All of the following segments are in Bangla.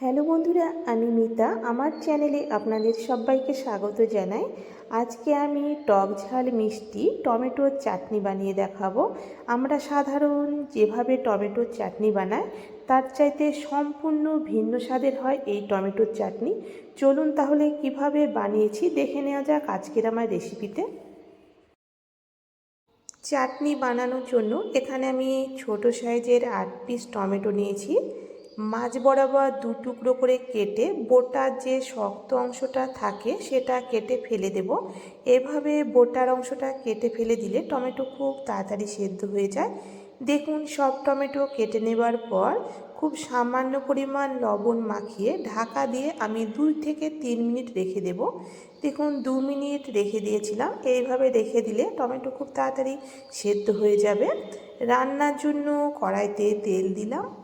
হ্যালো বন্ধুরা, আমি মিতা। আমার চ্যানেলে আপনাদের সবাইকে স্বাগত জানাই। আজকে আমি টক ঝাল মিষ্টি টমেটোর চাটনি বানিয়ে দেখাবো। আমরা সাধারণ যেভাবে টমেটোর চাটনি বানাই, তার চাইতে সম্পূর্ণ ভিন্ন স্বাদের হয় এই টমেটোর চাটনি। চলুন তাহলে কীভাবে বানিয়েছি দেখে নেওয়া যাক আজকের আমার রেসিপিতে। চাটনি বানানোর জন্য এখানে আমি ছোট সাইজের আট পিস টমেটো নিয়েছি। মাঝ বরাবর দু টুকরো করে কেটে বোটার যে শক্ত অংশটা থাকে সেটা কেটে ফেলে দেব। এভাবে বোটার অংশটা কেটে ফেলে দিলে টমেটো খুব তাড়াতাড়ি সেদ্ধ হয়ে যায়। দেখুন, সব টমেটো কেটে নেবার পর খুব সামান্য পরিমাণ লবণ মাখিয়ে ঢাকা দিয়ে আমি দুই থেকে তিন মিনিট রেখে দেব। দেখুন, দু মিনিট রেখে দিয়েছিলাম। এইভাবে রেখে দিলে টমেটো খুব তাড়াতাড়ি সেদ্ধ হয়ে যাবে। রান্নার জন্য কড়াইতে তেল দিলাম।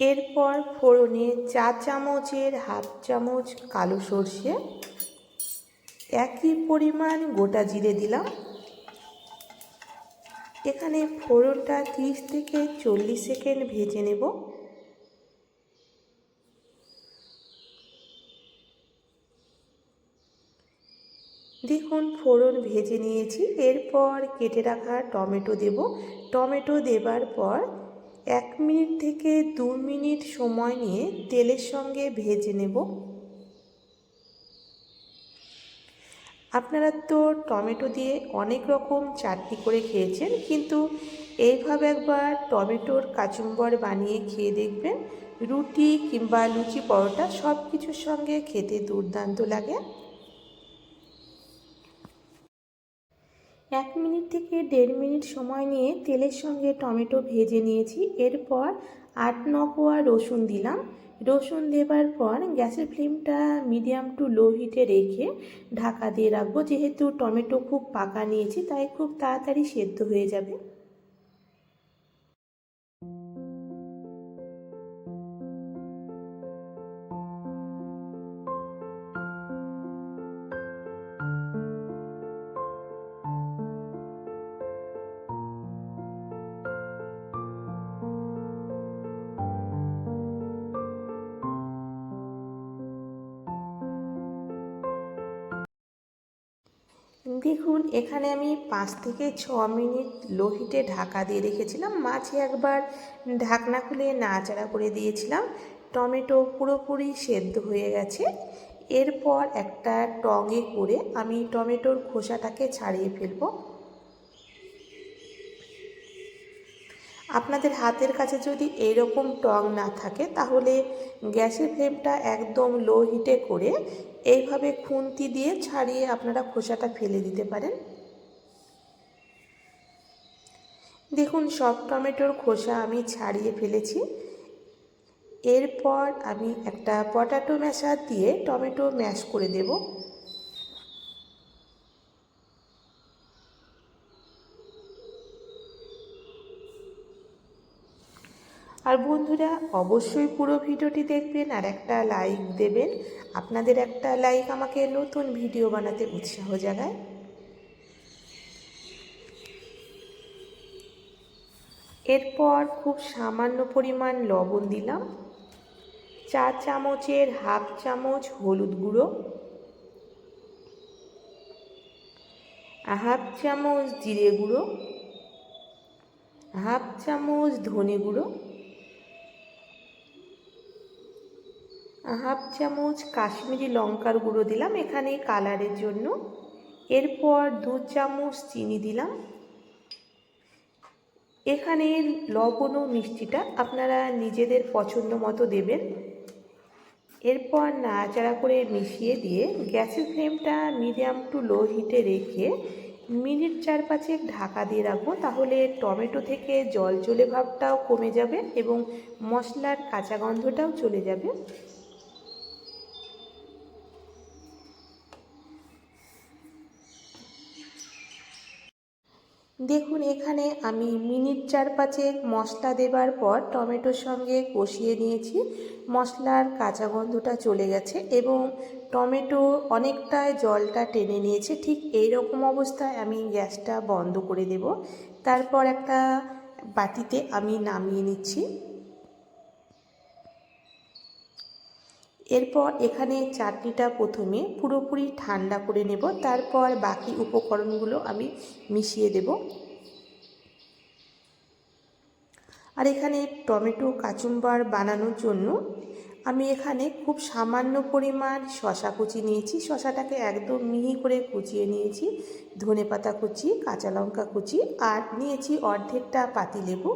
এরপর ফোড়নে চা চামচের হাফ চামচ কালো সর্ষে, একই পরিমাণ গোটা জিরে দিলাম। এখানে ফোড়নটা তিরিশ থেকে চল্লিশ সেকেন্ড ভেজে নেব। দেখুন, ফোড়ন ভেজে নিয়েছি। এরপর কেটে রাখা টমেটো দেব। টমেটো দেবার পর এক মিনিট থেকে দু মিনিট সময় নিয়ে তেলের সঙ্গে ভেজে নেব। আপনারা তো টমেটো দিয়ে অনেক রকম চাটনি করে খেয়েছেন, কিন্তু এইভাবে একবার টমেটোর কাচুম্বর বানিয়ে খেয়ে দেখবেন রুটি কিংবা লুচি পরোটা সব কিছুর সঙ্গে খেতে দুর্দান্ত লাগে। এক মিনিট থেকে দেড় মিনিট সময় নিয়ে তেলের সঙ্গে টমেটো ভেজে নিয়েছি। এরপর আট ন কোয়া রসুন দিলাম। রসুন দেবার পর গ্যাসের ফ্লেমটা মিডিয়াম টু লো হিটে রেখে ঢাকা দিয়ে রাখব। যেহেতু টমেটো খুব পাকা নিয়েছি, তাই খুব তাড়াতাড়ি সেদ্ধ হয়ে যাবে। দেখুন, এখানে আমি পাঁচ থেকে ছ মিনিট লো হিটে ঢাকা দিয়ে রেখেছিলাম। মাঝে একবার ঢাকনা খুলে নাড়াচাড়া করে দিয়েছিলাম। টমেটো পুরোপুরি সেদ্ধ হয়ে গেছে। এরপর একটা টঙে করে আমি টমেটোর খোসাটাকে ছাড়িয়ে ফেলব। আপনাদের হাতের কাছে যদি এইরকম টং না থাকে, তাহলে গ্যাসের ফ্লেমটা একদম লো হিটে করে এইভাবে খুন্তি দিয়ে ছাড়িয়ে আপনারা খোসাটা ফেলে দিতে পারেন। দেখুন, সব টমেটোর খোসা আমি ছাড়িয়ে ফেলেছি। এরপর আমি একটা পটাটো ম্যাশার দিয়ে টমেটো ম্যাশ করে দেবো। আর বন্ধুরা, অবশ্যই পুরো ভিডিওটি দেখবেন আর একটা লাইক দেবেন। আপনাদের একটা লাইক আমাকে নতুন ভিডিও বানাতে উৎসাহ জাগায়। এরপর খুব সামান্য পরিমাণ লবণ দিলাম। চা চামচের হাফ চামচ হলুদ গুঁড়ো। হাফ চামচ জিরে গুঁড়ো। হাফ চামচ ধনে গুঁড়ো। হাফ চামচ কাশ্মীরি লঙ্কার গুঁড়ো দিলাম এখানে কালারের জন্য। এরপর দু চামচ চিনি দিলাম। এখানে লবণ ও মিষ্টিটা আপনারা নিজেদের পছন্দ মতো দেবেন। এরপর নাড়াচাড়া করে মিশিয়ে দিয়ে গ্যাসের ফ্লেমটা মিডিয়াম টু লো হিটে রেখে মিনিট চার পাঁচেক ঢাকা দিয়ে রাখব, তাহলে টমেটো থেকে জল চলে ভাবটাও কমে যাবে এবং মশলার কাঁচা গন্ধটাও চলে যাবে। দেখুন, এখানে আমি মিনিট চার পাঁচেক মশলা দেবার পর টমেটোর সঙ্গে কষিয়ে নিয়েছি। মশলার কাঁচা গন্ধটা চলে গেছে এবং টমেটো অনেকটাই জলটা টেনে নিয়েছে। ঠিক এই রকম অবস্থায় আমি গ্যাসটা বন্ধ করে দেব। তারপর একটা বাটিতে আমি নামিয়ে নিচ্ছি। এরপর এখানে চাটনিটা প্রথমে পুরোপুরি ঠান্ডা করে নেব, তারপর বাকি উপকরণগুলো আমি মিশিয়ে দেব। আর এখানে টমেটো, কাচুম্বার বানানোর জন্য আমি এখানে খুব সামান্য পরিমাণ শশা কুচি নিয়েছি। শশাটাকে একদম মিহি করে কুচিয়ে নিয়েছি ধনে পাতা কুচি, কাঁচা লঙ্কা কুচি, আর নিয়েছি অর্ধেকটা পাতিলেবু।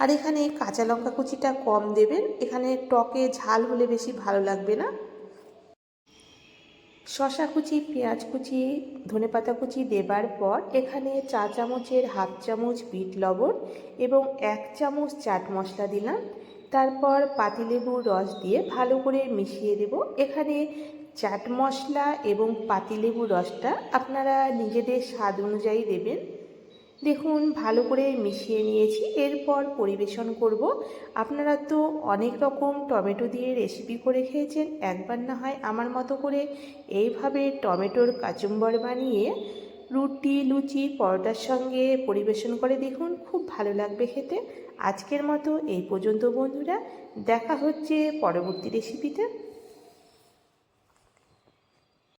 আর এখানে কাঁচা লঙ্কা কুচিটা কম দেবেন। এখানে টকে ঝাল হলে বেশি ভালো লাগবে না। শশা কুচি, পেঁয়াজ কুচি ধনেপাতা কুচি দেবার পর এখানে চা চামচের হাফ চামচ বিট লবণ এবং এক চামচ চাট মশলা দিলাম। তারপর পাতিলেবুর রস দিয়ে ভালো করে মিশিয়ে দেব। এখানে চাট মশলা এবং পাতিলেবুর রসটা আপনারা নিজেদের স্বাদ অনুযায়ী দেবেন। দেখুন, ভালো করে মিশিয়ে নিয়েছি, এরপর পরিবেশন করব। আপনারা তো অনেক রকম টমেটো দিয়ে রেসিপি করে খেয়েছেন, একবার না হয় আমার মতো করে এইভাবে টমেটোর কাচুম্বর বানিয়ে রুটি, লুচি, পরোটার সঙ্গে পরিবেশন করে দেখুন, খুব ভালো লাগবে খেতে। আজকের মতো এই পর্যন্ত বন্ধুরা, দেখা হচ্ছে পরবর্তী রেসিপিতে